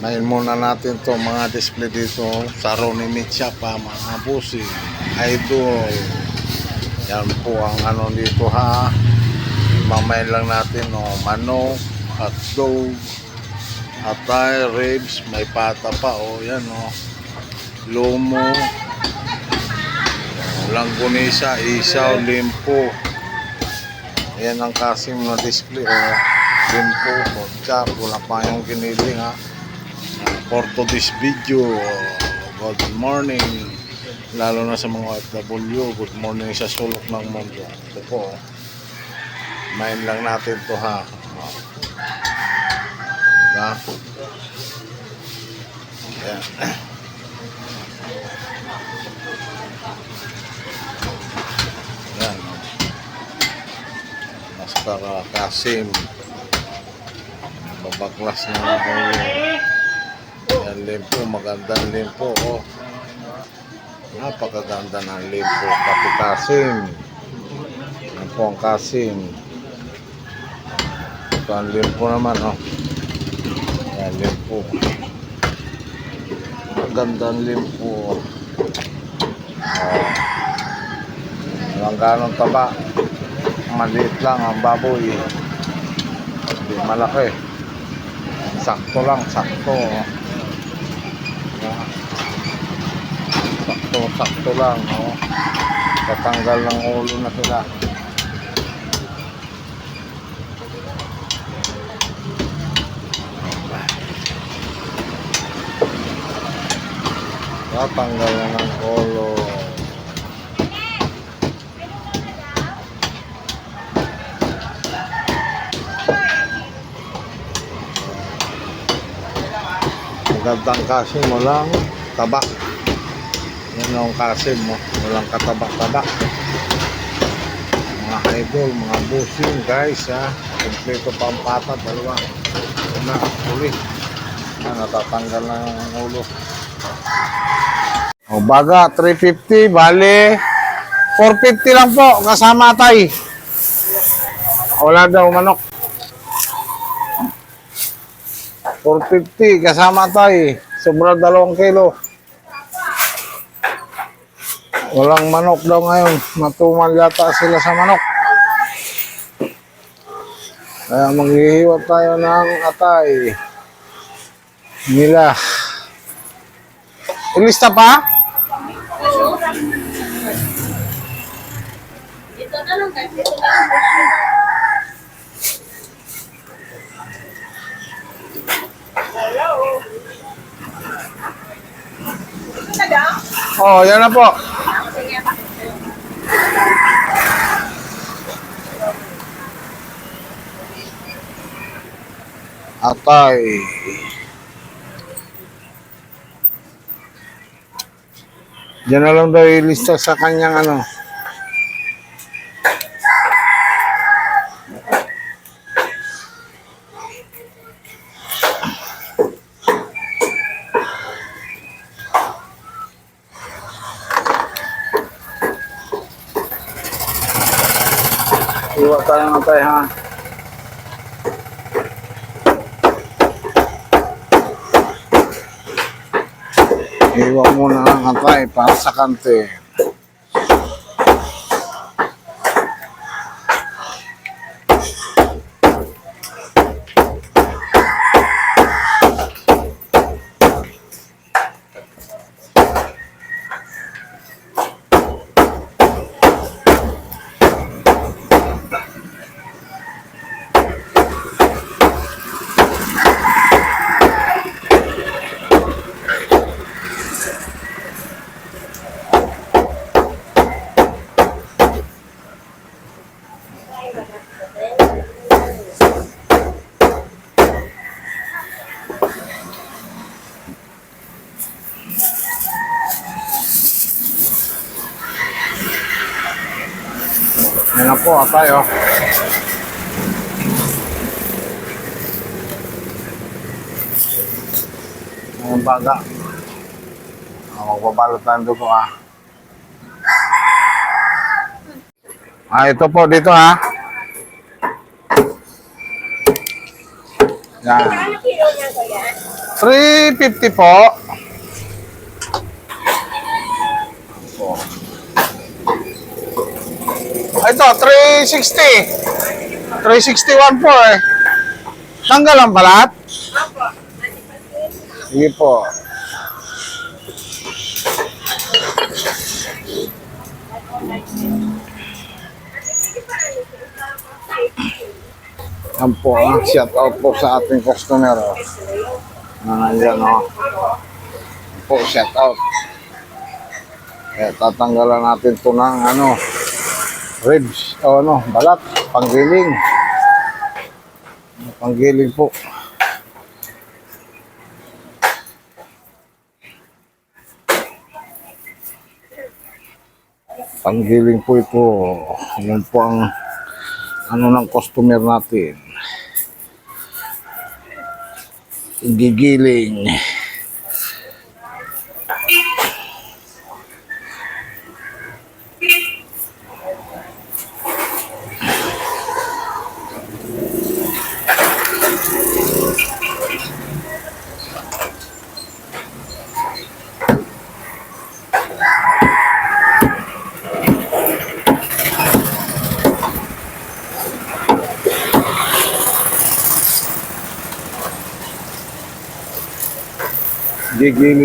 Main muna natin to mga display dito sa Ronnie Mitcha pa mga busi. Idol. Yan po ang ano dito ha. Mamain lang natin no. Manok, hotdog, atay, ribs, may pata pa o yan o. Lomo, langgunisa, isaw, limpo. Ayan ang kasim na display o. Limpo, kotsa, kulang pa yung giniling ha for today's video. Good morning. Lalo na sa mga OFW. Good morning sa sulok ng mundo. Ito po. Main lang natin to ha. Diba? Ayan. Ayan. oh. Mascara Kasim. Babaklas na ako. Yan limpo, magandang limpo. Oh. Napakaganda ng limpo. Kapitasim. Yan po ang kasim. Ito ang limpo naman. Oh. Yan limpo. Magandang limpo. Oh. Walang ganong taba. Maliit lang ang baboy. Hindi malaki. Sakto lang, sakto. Oh. Sakto, sakto lang, no? Tatanggal ng ulo na sila. Tatanggal na ng ulo. Magandang kasim mo lang, taba. Yan ang kasim mo, walang kataba-taba. Mga idol, mga busing guys ha. Kompleto pa ang pata, dalawa. Una, huli. Ah, natatanggal na ang ulo. O baga, 350, bali 450 lang po, kasama tay. Wala daw manok. 450 kasama tay. Sobra dalawang kilo. Walang manok daw ngayon. Matumal yata sila sa manok. Kaya maghihiwat tayo ng atay. Nila. Ilista pa? Ito na lang lang. Hello? Oh, yan na po. Atay. Diyan na lang daw ilista sa kanyang ano. Iwa tayo ng atay ha. Iwa muna ang atay para sa kante. Po atay oh. Ang baga. Ah, magbabalot tayo dugo ah. Ah, ito po dito ha. Yan. Ko yan? 350 po. Po. Ito, 360. 361 po eh. Tanggal ang balat? Sige po. Yan po, ah. shout out po sa ating customer. Oh. Na nandyan, oh. Yan po, shout out. Eh, tatanggalan natin to ng ano, ribs, o ano, balat, panggiling. Panggiling po. Panggiling po ito. Yan po ang ano ng customer natin. Gigiling. Gigiling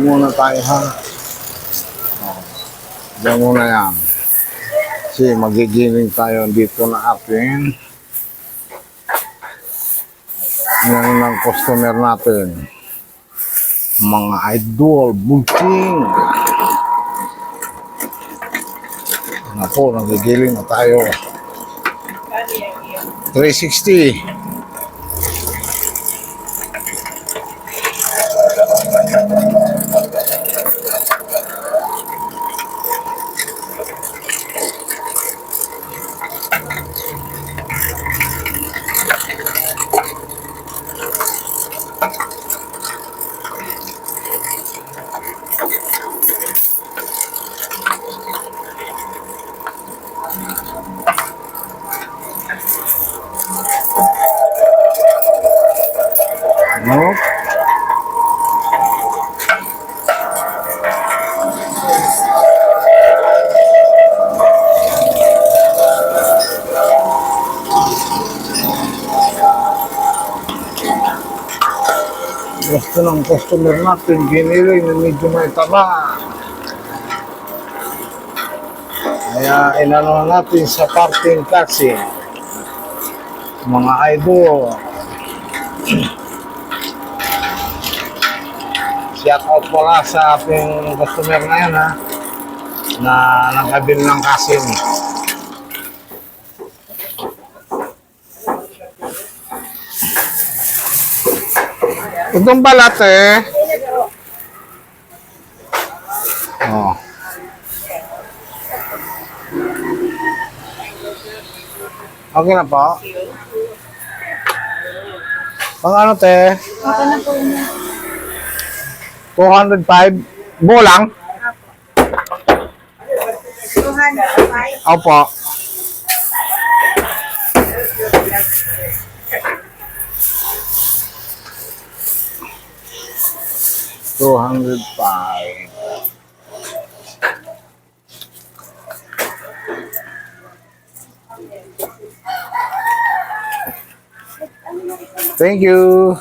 muna tayo ha. Oh, Diyan muna yan. Kasi magigiling tayo dito na atin. Yan ang customer natin. Mga idol, bulking. Po, nagigiling na tayo. 360. Gusto ng customer natin, giniling na medyo may taba. Kaya inano natin sa parting taxi. Mga idol. Shout out pala sa ating customer na yan ha. Na nakabili ng kasim. Itong balat eh. Oh. Okay na po. Pang ano te? Okay na po yun. 205 bulang? 205. Opo. Two hundred five. Thank you.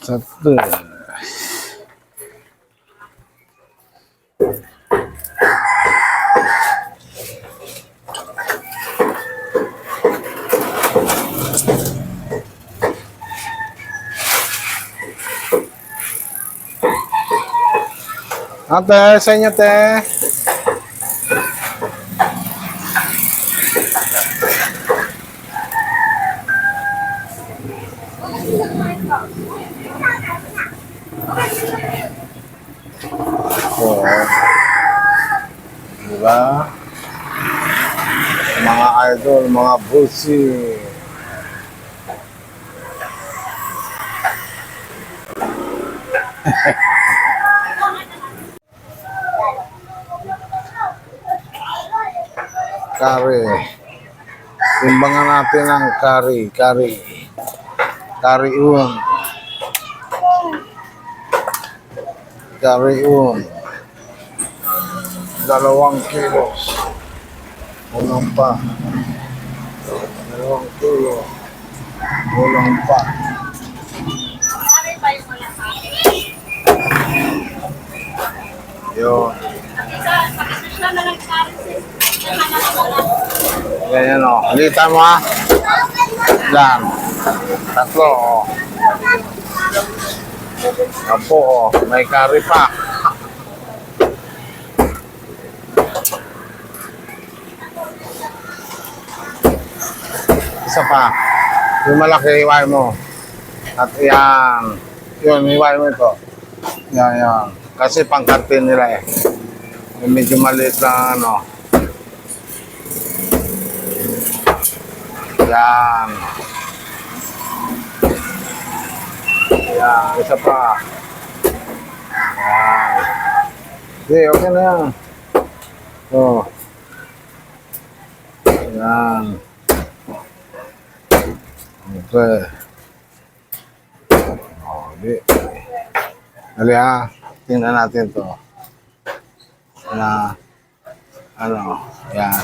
Satu. Ate, sa inyo, te. Oo. Diba? Mga idol, mga busi. Kari. Timbangan natin ang kari, kari. Carry on. Carry on. Dalawang kilos. Kulang pa. Dalawang kilo. Kulang pa. Yun. Ganyan o. Halita mo ha. Yan. Tatlo o. Apo o. May curry pa. Isa pa. Yung malaki, iwan mo. At yan. Yun, iwan mo ito. Yan, yan. Kasi pangkartin nila eh. Medyo maliit lang ano. Yan. Yan, isa pa. Yan. Sige, okay na yan. Oh. Yan. Okay. Oh, di. Dali ha. Tingnan natin to. Na, ano, yan.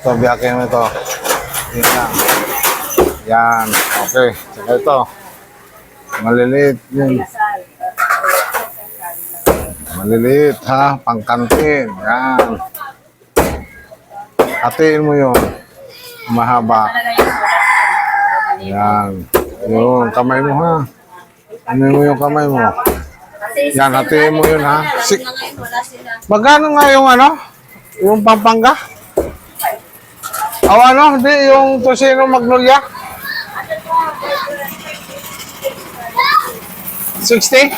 Ito, biyakin mo ito. Yan. Yan. Okay. Saka ito. Maliliit yun. Maliliit ha. Pangkantin. Yan. Hatiin mo yun. Mahaba. Yan. Yun. Kamay mo ha. Ano mo yung kamay mo? Yan. Hatiin mo yun ha. Si Magkano nga yung ano? Yung Pampanga? O ano? Hindi, yung Tosino Magnolia? 60?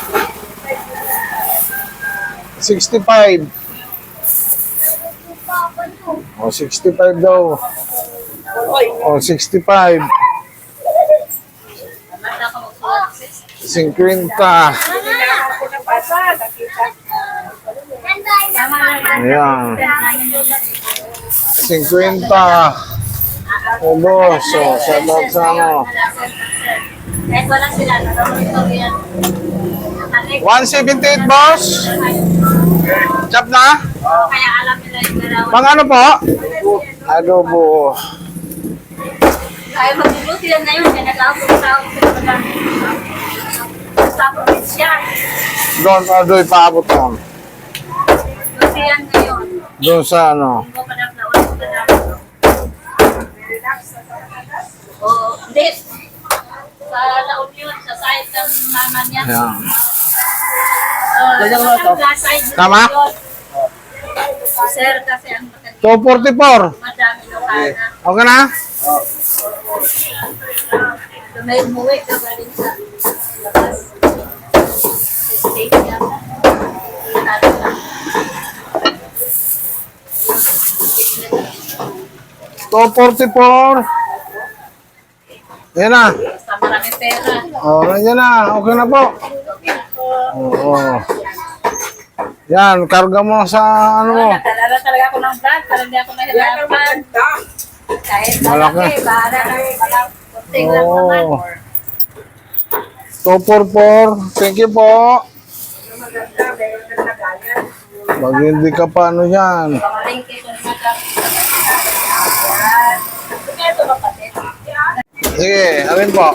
65. O, 65 daw. O, 65. 50. Ayan. 50. Ubos. O, sa sa ano. Sila, yan. 178, boss. Chop na? Kaya alam nila yung galawan. Pang ano po? Adobo. Kaya magluluto yan ngayon, kaya nag-aabot sa sa probinsya. Doon, adoy paabot doon. Luto yan ngayon. Doon sa ano. Hindi. Sa La sa side ng mama niya. Uh, Tama? Sir kasi ang matanda. 244. Madami na. Okay na? So, may umuwi ka galing sa labas. Sa state yata. Ano lang. 244. Yan na. Basta marami pera. Oh, yan na. Okay na po. Oo. Yan, karga mo sa ano mo. Nagdalala talaga ako ng vlog para hindi ako nahirapan. Kahit Malaki. malaki, na walang kunting lang Oo. naman. 244. Thank you po. Pag hindi ka pa ano yan. Ko na Sige, alin po?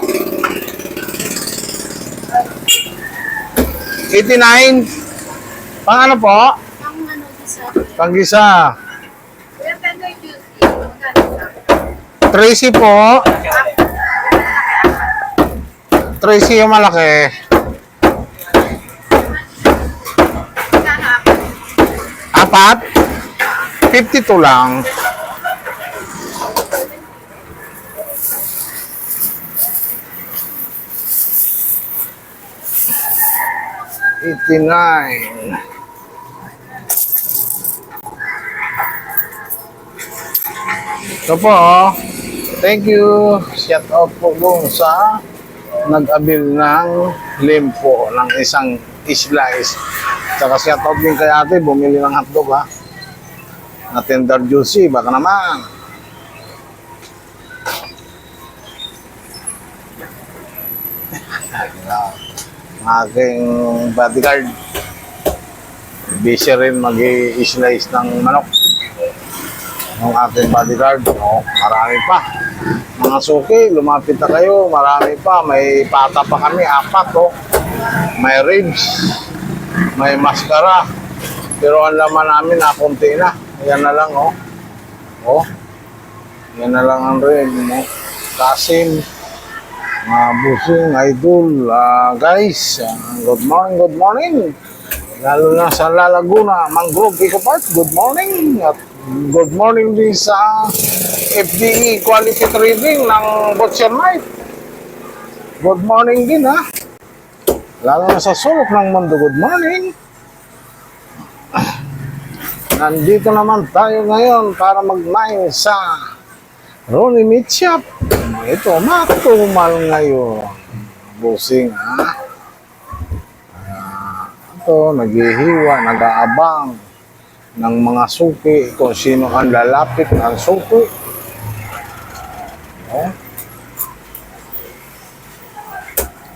89. Pang ano po? Ang ano sa Panggisa. Kuya Pender Duty, magkano sa? Tracy po. Tracy yung malaki. Apat? 52 lang. Eighty-nine. Ito po, oh. Thank you. Shout out po dun sa nag-abil ng limpo ng isang slice. Tsaka shout out din kay ate, bumili ng hotdog ha. Na tender juicy, baka naman. Aking bodyguard. Busy rin mag-i-slice ng manok. Ang aking bodyguard. Oh, marami pa. Mga suki, lumapit na kayo. Marami pa. May pata pa kami. Apat, oh. May ribs. May mascara. Pero ang laman namin na konti na. Yan na lang, oh. Oh. Yan na lang ang rin, oh. Kasim. Mga busing, idol, ah, guys, ah, good morning, good morning. Lalo na sa La Laguna, Mangrove Eco Park, good morning. At good morning din sa FDE Quality Trading ng Butcher Night. Good morning din ha. Lalo na sa sulok ng mundo, good morning. Nandito naman tayo ngayon para mag-mine sa Ronnie Meat Shop. Ito, matumal ngayon. Busing, ha? Ah, ito, naghihiwa, nag-aabang ng mga suki kung sino ang lalapit ng suki. Oh.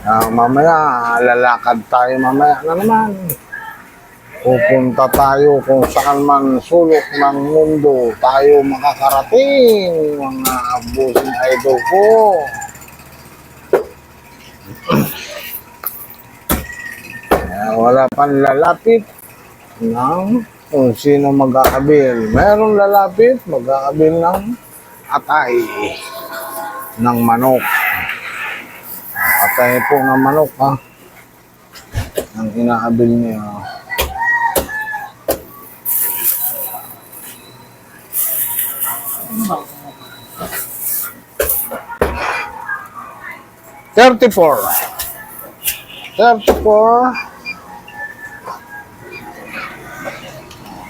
Ah, mamaya, lalakad tayo mamaya na naman. Pupunta tayo kung saan man sulok ng mundo tayo makakarating, mga busing idol ko. Kaya wala pang lalapit ng kung sino magkakabil. Meron lalapit, magkakabil ng atay ng manok. Atay po ng manok ha. Ang inaabil niya. Thirty-four. Thirty-four.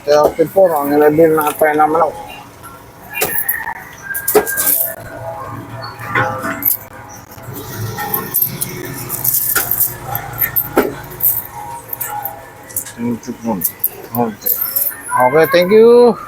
Thirty-four. Ang inabil na atay ng manok. Okay. Okay, thank you.